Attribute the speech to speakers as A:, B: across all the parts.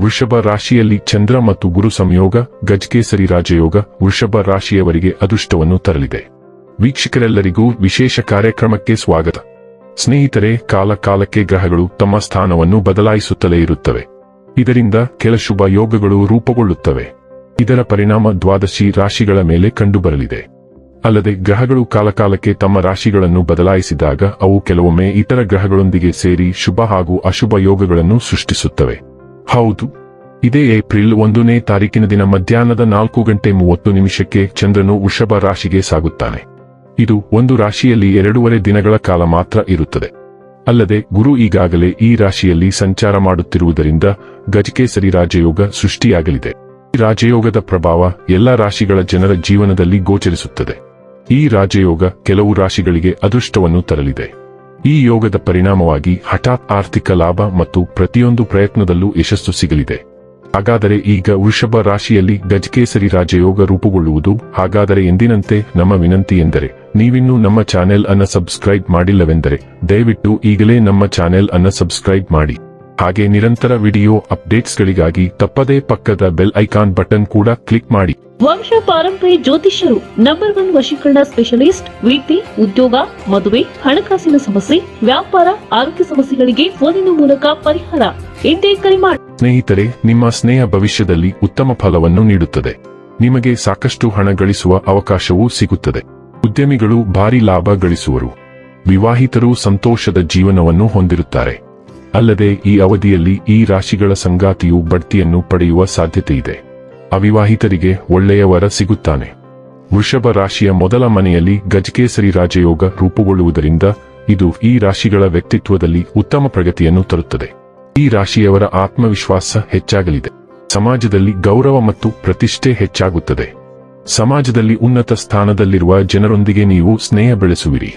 A: ವೃಷಭ ರಾಶಿಯಲ್ಲಿ ಚಂದ್ರ ಮತ್ತು ಗುರು ಸಂಯೋಗ, ಗಜಕೇಸರಿ ರಾಜಯೋಗ, ವೃಷಭ ರಾಶಿಯವರಿಗೆ ಅದೃಷ್ಟವನ್ನು ತರಲಿದೆ. ವೀಕ್ಷಕರೆಲ್ಲರಿಗೂ ವಿಶೇಷ ಕಾರ್ಯಕ್ರಮಕ್ಕೆ ಸ್ವಾಗತ. ಸ್ನೇಹಿತರೆ, ಕಾಲಕಾಲಕ್ಕೆ ಗ್ರಹಗಳು ತಮ್ಮ ಸ್ಥಾನವನ್ನು ಬದಲಾಯಿಸುತ್ತಲೇ ಇರುತ್ತವೆ. ಇದರಿಂದ ಕೆಲ ಶುಭ ಯೋಗಗಳು ರೂಪುಗೊಳ್ಳುತ್ತವೆ. ಇದರ ಪರಿಣಾಮ ದ್ವಾದಶಿ ರಾಶಿಗಳ ಮೇಲೆ ಕಂಡುಬರಲಿದೆ. ಅಲ್ಲದೆ ಗ್ರಹಗಳು ಕಾಲಕಾಲಕ್ಕೆ ತಮ್ಮ ರಾಶಿಗಳನ್ನು ಬದಲಾಯಿಸಿದಾಗ ಅವು ಕೆಲವೊಮ್ಮೆ ಇತರ ಗ್ರಹಗಳೊಂದಿಗೆ ಸೇರಿ ಶುಭ ಹಾಗೂ ಅಶುಭ ಯೋಗಗಳನ್ನು ಸೃಷ್ಟಿಸುತ್ತವೆ. ಹೌದು. ಇದೇ ಏಪ್ರಿಲ್ ಒಂದನೇ ತಾರೀಕಿನ ದಿನ ಮಧ್ಯಾಹ್ನದ ನಾಲ್ಕು ಗಂಟೆ ಮೂವತ್ತು ನಿಮಿಷಕ್ಕೆ ಚಂದ್ರನು ವೃಷಭ ರಾಶಿಗೆ ಸಾಗುತ್ತಾನೆ. ಇದು ಒಂದು ರಾಶಿಯಲ್ಲಿ ಎರಡೂವರೆ ದಿನಗಳ ಕಾಲ ಮಾತ್ರ ಇರುತ್ತದೆ. ಅಲ್ಲದೆ ಗುರು ಈಗಾಗಲೇ ಈ ರಾಶಿಯಲ್ಲಿ ಸಂಚಾರ ಮಾಡುತ್ತಿರುವುದರಿಂದ ಗಜಕೇಸರಿ ರಾಜಯೋಗ ಸೃಷ್ಟಿಯಾಗಲಿದೆ. ಈ ರಾಜಯೋಗದ ಪ್ರಭಾವ ಎಲ್ಲ ರಾಶಿಗಳ ಜನರ ಜೀವನದಲ್ಲಿ ಗೋಚರಿಸುತ್ತದೆ. ಈ ರಾಜಯೋಗ ಕೆಲವು ರಾಶಿಗಳಿಗೆ ಅದೃಷ್ಟವನ್ನು ತರಲಿದೆ. ಈ ಯೋಗದ ಪರಿಣಾಮವಾಗಿ ಹಠಾತ್ ಆರ್ಥಿಕ ಲಾಭ ಮತ್ತು ಪ್ರತಿಯೊಂದು ಪ್ರಯತ್ನದಲ್ಲೂ ಯಶಸ್ಸು ಸಿಗಲಿದೆ. ಹಾಗಾದರೆ ಈಗ ವೃಷಭ ರಾಶಿಯಲ್ಲಿ ಗಜಕೇಸರಿ ರಾಜಯೋಗ ರೂಪುಗೊಳ್ಳುವುದು ಹಾಗಾದರೆ ಎಂದಿನಂತೆ ನಮ್ಮ ವಿನಂತಿ ಎಂದರೆ, ನೀವಿನ್ನೂ ನಮ್ಮ ಚಾನೆಲ್ ಅನ್ನು ಸಬ್ಸ್ಕ್ರೈಬ್ ಮಾಡಿಲ್ಲವೆಂದರೆ, ದಯವಿಟ್ಟು ಈಗಲೇ ನಮ್ಮ ಚಾನೆಲ್ ಅನ್ನು ಸಬ್ಸ್ಕ್ರೈಬ್ ಮಾಡಿ. ಹಾಗೆ ನಿರಂತರ ವಿಡಿಯೋ ಅಪ್ಡೇಟ್ಸ್ಗಳಿಗಾಗಿ ತಪ್ಪದೇ ಪಕ್ಕದ ಬೆಲ್ ಐಕಾನ್ ಬಟನ್ ಕೂಡ ಕ್ಲಿಕ್ ಮಾಡಿ.
B: ವಂಶ ಪಾರಂಪರಿ ಜ್ಯೋತಿಷ್ಯರು ನಂಬರ್ ಒನ್ ವಶೀಕರಣ ಸ್ಪೆಷಲಿಸ್ಟ್ ವೃತ್ತಿ ಉದ್ಯೋಗ ಮದುವೆ ಹಣಕಾಸಿನ ಸಮಸ್ಯೆ ವ್ಯಾಪಾರ ಆರೋಗ್ಯ ಸಮಸ್ಯೆಗಳಿಗೆ ಫೋನಿನ ಮೂಲಕ ಪರಿಹಾರ. ಎಂದೇ ಕರೆ ಮಾಡಿ
A: ಸ್ನೇಹಿತರೆ ನಿಮ್ಮ ಸ್ನೇಹ ಭವಿಷ್ಯದಲ್ಲಿ ಉತ್ತಮ ಫಲವನ್ನು ನೀಡುತ್ತದೆ. ನಿಮಗೆ ಸಾಕಷ್ಟು ಹಣ ಗಳಿಸುವ ಅವಕಾಶವೂ ಸಿಗುತ್ತದೆ. ಉದ್ಯಮಿಗಳು ಭಾರಿ ಲಾಭ ಗಳಿಸುವರು. ವಿವಾಹಿತರು ಸಂತೋಷದ ಜೀವನವನ್ನು ಹೊಂದಿರುತ್ತಾರೆ. ಅಲ್ಲದೆ ಈ ಅವಧಿಯಲ್ಲಿ ಈ ರಾಶಿಗಳ ಸಂಗಾತಿಯು ಬಡ್ತಿಯನ್ನು ಪಡೆಯುವ ಸಾಧ್ಯತೆ ಇದೆ ಅವಿವಾಹಿತರಿಗೆ ಒಳ್ಳೆಯ ವರ ಸಿಗುತ್ತಾನೆ. ವೃಷಭ ರಾಶಿಯ ಮೊದಲ ಮನೆಯಲ್ಲಿ ಗಜಕೇಸರಿ ರಾಜಯೋಗ ರೂಪುಗೊಳ್ಳುವುದರಿಂದ ಇದು ಈ ರಾಶಿಗಳ ವ್ಯಕ್ತಿತ್ವದಲ್ಲಿ ಉತ್ತಮ ಪ್ರಗತಿಯನ್ನು ತರುತ್ತದೆ. ಈ ರಾಶಿಯವರ ಆತ್ಮವಿಶ್ವಾಸ ಹೆಚ್ಚಾಗಲಿದೆ. ಸಮಾಜದಲ್ಲಿ ಗೌರವ ಮತ್ತು ಪ್ರತಿಷ್ಠೆ ಹೆಚ್ಚಾಗುತ್ತದೆ. ಸಮಾಜದಲ್ಲಿ ಉನ್ನತ ಸ್ಥಾನದಲ್ಲಿರುವ ಜನರೊಂದಿಗೆ ನೀವು ಸ್ನೇಹ ಬೆಳೆಸುವಿರಿ.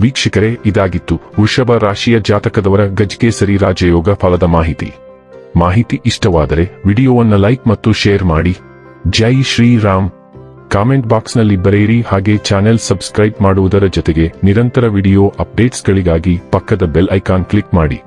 A: ವೀಕ್ಷಕರೇ, ಇದಾಗಿತ್ತು ವೃಷಭ ರಾಶಿಯ ಜಾತಕದವರ ಗಜಕೇಸರಿ ರಾಜಯೋಗ ಫಲದ ಮಾಹಿತಿ. ಮಾಹಿತಿ ಇಷ್ಟವಾದರೆ ವಿಡಿಯೋವನ್ನ ಲೈಕ್ ಮತ್ತು ಶೇರ್ ಮಾಡಿ. ಜೈ ಶ್ರೀರಾಮ್. ಕಾಮೆಂಟ್ ಬಾಕ್ಸ್ನಲ್ಲಿ ಬರೆಯಿರಿ ಹಾಗೆ ಚಾನೆಲ್ ಸಬ್ಸ್ಕ್ರೈಬ್ ಮಾಡುವುದರ ಜೊತೆಗೆ ನಿರಂತರ ವಿಡಿಯೋ ಅಪ್ಡೇಟ್ಸ್ಗಳಿಗಾಗಿ ಪಕ್ಕದ ಬೆಲ್ ಐಕಾನ್ ಕ್ಲಿಕ್ ಮಾಡಿ.